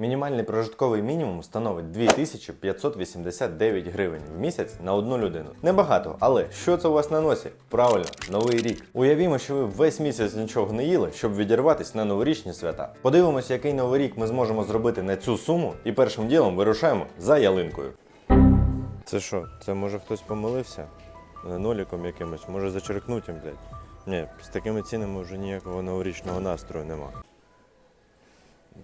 Мінімальний прожитковий мінімум становить 2589 гривень в місяць на одну людину. Небагато, але що це у вас на носі? Правильно, новий рік. Уявімо, що ви весь місяць нічого не їли, щоб відірватися на новорічні свята. Подивимося, який новий рік ми зможемо зробити на цю суму, і першим ділом вирушаємо за ялинкою. Це що? Це може хтось помилився? Е, Ноліком якимось, може зачеркнути, блядь. Ні, з такими цінами вже ніякого новорічного настрою нема.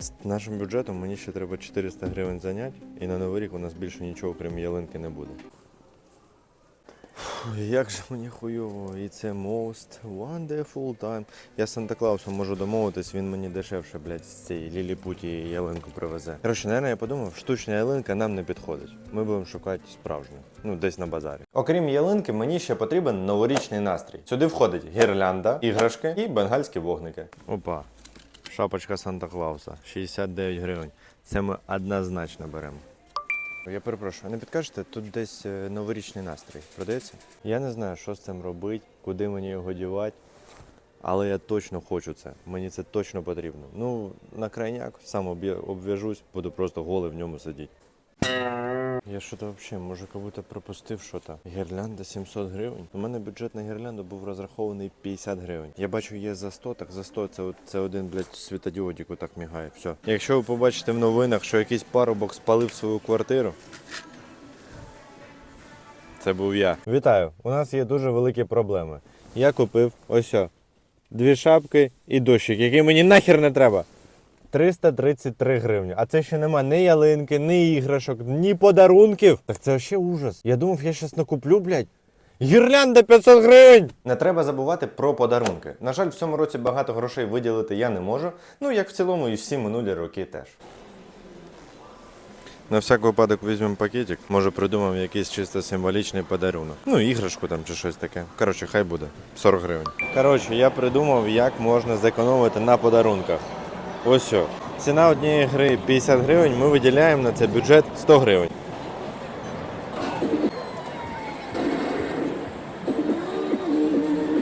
З нашим бюджетом мені ще треба 400 гривень зайняти, і на новий рік у нас більше нічого, крім ялинки, не буде. Фу, Як же мені хуйово, і це most wonderful time. Я з Санта Клаусом можу домовитись, він мені дешевше, блядь, з цієї ліліпуті ялинку привезе. Коротше, наверное, я подумав, штучна ялинка нам не підходить. Ми будемо шукати справжню, ну десь на базарі. Окрім ялинки, мені ще потрібен новорічний настрій. Сюди входить гірлянда, іграшки і бенгальські вогники. Опа. Шапочка Санта Клауса, 69 гривень. Це ми однозначно беремо. Я перепрошую, не підкажете, тут десь е, новорічний настрій продається? Я не знаю, що з цим робити, куди мені його дівати, але я точно хочу це. Мені це точно потрібно. Ну, на крайняк сам обв'яжусь, буду просто голий в ньому сидіти. Я що-то взагалі, може, будто пропустив щось. Гірлянда 700 гривень. У мене бюджет на гірлянду був розрахований 50 гривень. Я бачу, є за 100, так за 100 це, це один, блядь, світодіодік отак мігає. Все. Якщо ви побачите в новинах, що якийсь парубок спалив свою квартиру. Це був я. Вітаю! У нас є дуже великі проблеми. Я купив ось дві шапки і дощик, який мені нахер не треба. 333 гривні. А це ще нема ні ялинки, ні іграшок, ні подарунків. Так це ще ужас. Я думав, я щас накуплю, блядь. Гірлянда 500 гривень! Не треба забувати про подарунки. На жаль, в цьому році багато грошей виділити я не можу. Ну, як в цілому, і всі минулі роки теж. На всяк випадок візьмемо пакетик, може придумаємо якийсь чисто символічний подарунок. Ну, іграшку там чи щось таке. Коротше, хай буде. 40 гривень. Коротше, я придумав, як можна зекономити на подарунках. Ось що. Ціна однієї гри 50 гривень, ми виділяємо на це бюджет 100 гривень.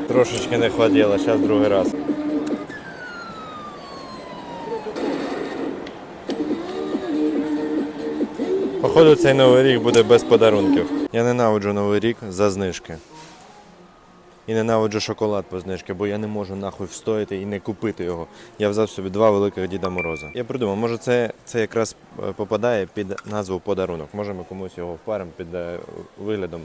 Трошечки не хватило, зараз другий раз. Походу, цей новий рік буде без подарунків. Я ненавиджу новий рік за знижки. І ненавиджу шоколад по знижки, бо я не можу нахуй встояти і не купити його. Я взяв собі два великих Діда Мороза. Я придумав, може це, це якраз е, попадає під назву подарунок. Може ми комусь його впаримо під е, виглядом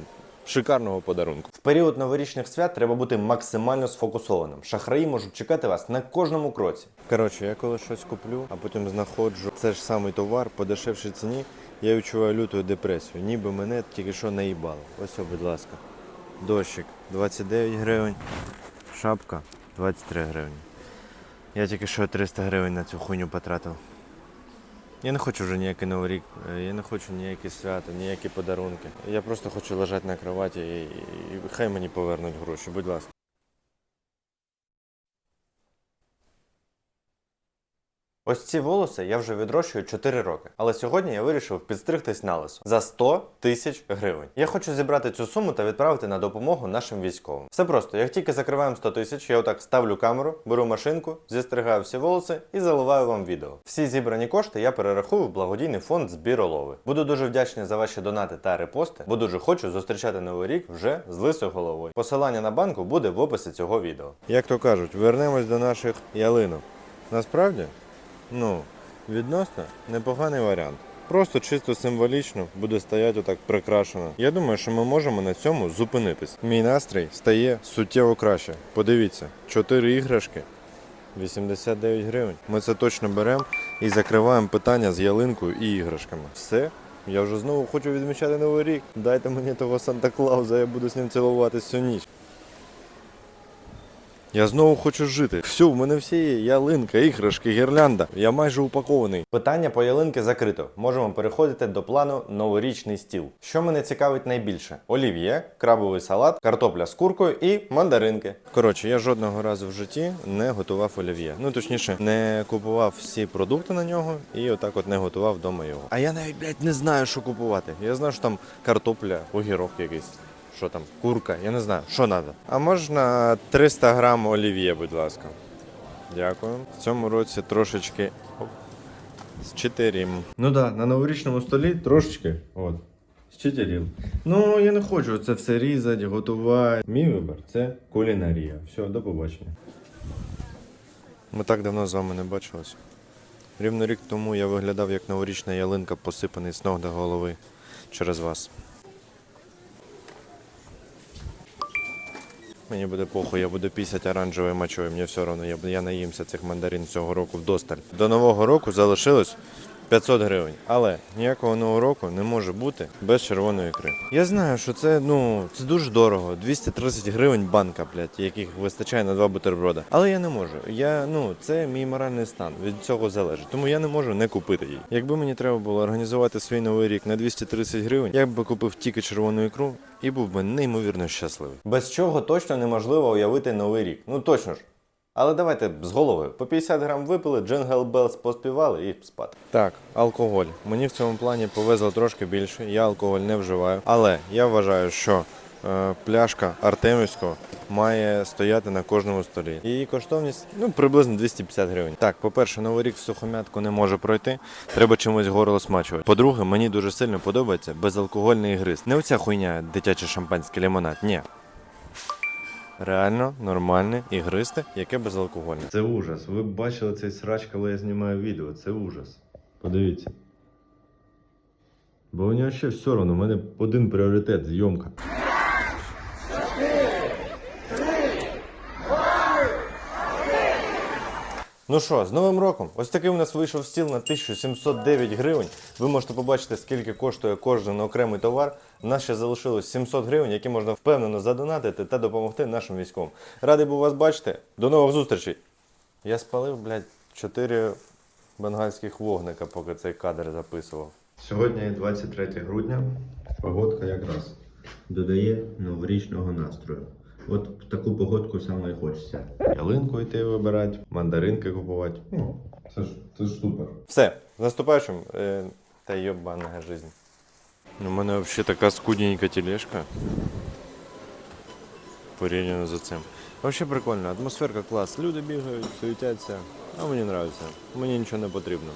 шикарного подарунку. В період новорічних свят треба бути максимально сфокусованим. Шахраї можуть чекати вас на кожному кроці. Коротше, я коли щось куплю, а потім знаходжу це ж самий товар по дешевшій ціні, я відчуваю люту депресію, ніби мене тільки що наїбало. Ось, будь ласка. Дощик 29 гривень, шапка 23 гривні. Я тільки що 300 гривень на цю хуйню потратив. Я не хочу вже ніякий новий рік, е, я не хочу ніякі свята, ніякі подарунки. Я просто хочу лежати на кроваті і, і, і хай мені повернуть гроші, будь ласка. Ось ці волоси я вже відрощую 4 роки, але сьогодні я вирішив підстригтись на лисо за 100 тисяч гривень. Я хочу зібрати цю суму та відправити на допомогу нашим військовим. Все просто, як тільки закриваємо 100 тисяч, я отак ставлю камеру, беру машинку, зістригаю всі волоси і заливаю вам відео. Всі зібрані кошти я перерахую в благодійний фонд збір олови. Буду дуже вдячний за ваші донати та репости, бо дуже хочу зустрічати новий рік вже з лисою головою. Посилання на банку буде в описі цього відео. Як то кажуть, вернемось до наших ялинок. Насправді. Ну, відносно непоганий варіант. Просто чисто символічно буде стояти отак прикрашено. Я думаю, що ми можемо на цьому зупинитись. Мій настрій стає суттєво краще. Подивіться, 4 іграшки, 89 гривень. Ми це точно беремо і закриваємо питання з ялинкою і іграшками. Все. Я вже знову хочу відмічати новий рік. Дайте мені того Санта Клауза, я буду з ним цілуватись всю ніч. Я знову хочу жити. Все, в мене всі є ялинка, іграшки, гірлянда. Я майже упакований. Питання по ялинки закрито. Можемо переходити до плану новорічний стіл. Що мене цікавить найбільше: олів'є, крабовий салат, картопля з куркою і мандаринки. Коротше, я жодного разу в житті не готував олів'є. Ну точніше, не купував всі продукти на нього і отак от не готував вдома його. А я навіть блядь, не знаю, що купувати. Я знаю, що там картопля, огірок якийсь. Що там, курка, я не знаю, що треба. А можна 300 грам олів'є, будь ласка. Дякую. В цьому році трошечки З чотирім. Ну так, да, на новорічному столі трошечки. От. З чотирім. Ну, я не хочу це все різати, готувати. Мій вибір це кулінарія. Все, до побачення. Ми так давно з вами не бачились. Рівно рік тому я виглядав як новорічна ялинка, посипаний з ног до голови через вас. Мені буде похуй, я буду пісять оранжевою мочою, мені все одно, я, я наїмся цих мандарин цього року вдосталь. До нового року залишилось 500 гривень. Але ніякого нового року не може бути без червоної ікри. Я знаю, що це ну це дуже дорого. 230 гривень банка, блядь, яких вистачає на два бутерброда. Але я не можу. Я ну це мій моральний стан. Від цього залежить. Тому я не можу не купити її. Якби мені треба було організувати свій новий рік на 230 гривень, я би купив тільки червону ікру і був би неймовірно щасливий. Без чого точно неможливо уявити новий рік. Ну точно ж. Але давайте з голови. По 50 грам випили, Джингл Белс поспівали і спати. Так, алкоголь. Мені в цьому плані повезло трошки більше. Я алкоголь не вживаю. Але я вважаю, що е, пляшка Артемівського має стояти на кожному столі. Її коштовність ну приблизно 250 гривень. Так, по-перше, новий рік в сухомятку не може пройти. Треба чимось горло смачувати. По-друге, мені дуже сильно подобається безалкогольний гриз. Не оця хуйня дитяче шампанське лимонад. Ні. Реально нормальне ігристе, яке безалкогольне. Це ужас. Ви б бачили цей срач, коли я знімаю відео. Це ужас. Подивіться. Бо мені ще все одно, у мене один пріоритет зйомка. Ну що, з Новим роком? Ось такий у нас вийшов стіл на 1709 гривень. Ви можете побачити, скільки коштує кожен окремий товар. У нас ще залишилось 700 гривень, які можна впевнено задонатити та допомогти нашим військовим. Радий був вас бачити. До нових зустрічей. Я спалив, блядь, 4 бенгальських вогника, поки цей кадр записував. Сьогодні 23 грудня. Погодка якраз додає новорічного настрою. От в таку погодку саме і хочеться. Ялинку йти вибирати, мандаринки купувати. Ну, це ж це ж супер. Все, з наступаючим е, та йобана жизнь. У мене взагалі така скудненька тележка. Порівняно за цим. Взагалі прикольно, атмосферка клас. Люди бігають, суетяться. А мені подобається. Мені нічого не потрібно.